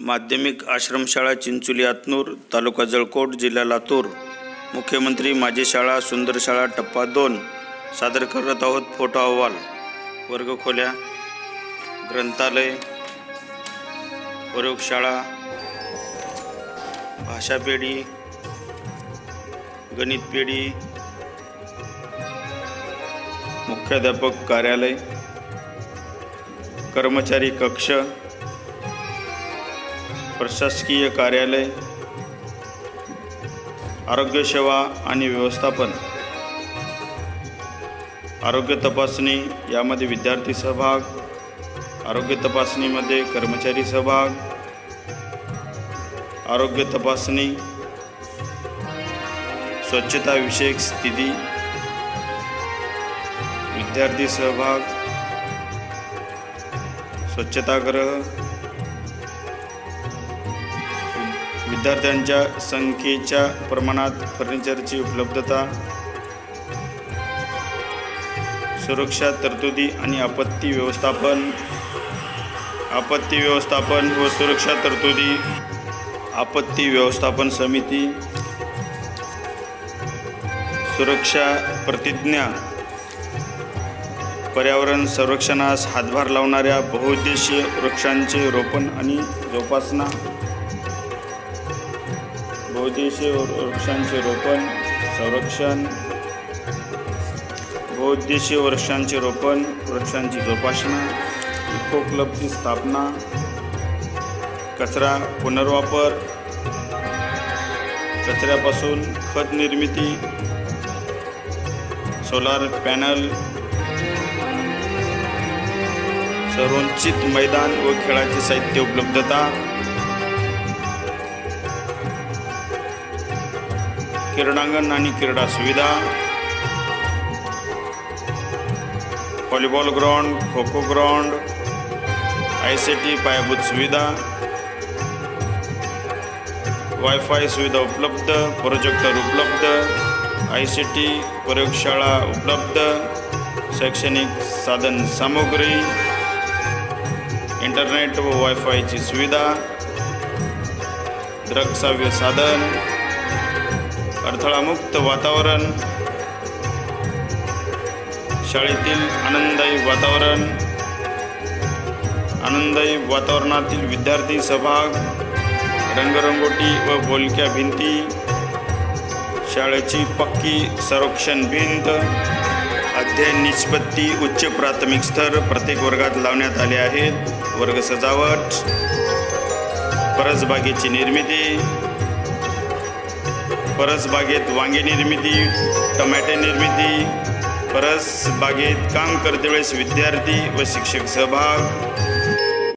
माध्यमिक आश्रमशाळा चिंचोली आतनूर तालुका जळकोट जिल्हा लातूर. मुख्यमंत्री माझी शाळा सुंदर शाळा टप्पा दोन. सादर करत आहोत फोटो अहवाल. वर्गखोल्या ग्रंथालय प्रयोगशाळा भाषा पेढी गणित पेढी मुख्याध्यापक कार्यालय कर्मचारी कक्ष प्रशासकीय कार्यालय आरोग्यसेवा आणि व्यवस्थापन आरोग्य तपासणी यामध्ये विद्यार्थी सहभाग आरोग्य तपासणीमध्ये कर्मचारी सहभाग आरोग्य तपासणी स्वच्छताविषयक स्थिती विद्यार्थी सहभाग स्वच्छतागृह विद्यार्थ्यांच्या संख्येच्या प्रमाणात फर्निचरची उपलब्धता सुरक्षा तरतुदी आणि आपत्ती व्यवस्थापन आपत्ती व्यवस्थापन व सुरक्षा तरतुदी आपत्ती व्यवस्थापन समिती सुरक्षा प्रतिज्ञा पर्यावरण संरक्षणास हातभार लावणाऱ्या बहुउद्देशीय वृक्षांचे रोपण आणि जोपासना बहुदेशीय वृक्षांचे रोपण संरक्षण. बहुद्देशीय वृक्षांचे रोपण वृक्षांची जोपासना इको क्लबची स्थापना कचरा पुनर्वापर कचऱ्यापासून खत निर्मिती सोलार पॅनल संरचित मैदान व खेळाचे साहित्य उपलब्धता. क्रीडांगण आणि क्रीडा सुविधा. Volleyball ground kho kho ground I C T पायाभूत सुविधा. वायफाय सुविधा उपलब्ध प्रोजेक्टर उपलब्ध आय सी टी प्रयोगशाळा उपलब्ध शैक्षणिक साधन सामुग्री इंटरनेट व वायफायची सुविधा द्रकसाव्य साधन अडथळामुक्त वातावरण. शाळेतील आनंददायी वातावरण. आनंददायी वातावरणातील विद्यार्थी सहभाग. रंगरंगोटी व बोलक्या भिंती. शाळेची पक्की संरक्षण भिंत. अध्ययन निष्पत्ती उच्च प्राथमिक स्तर प्रत्येक वर्गात लावण्यात आले आहेत. वर्ग सजावट. परसबागेची निर्मिती. परसबागेत वांगे निर्मिती टमाटे निर्मिती परसबागेत काम करते वेळेस विद्यार्थी व शिक्षक सहभाग.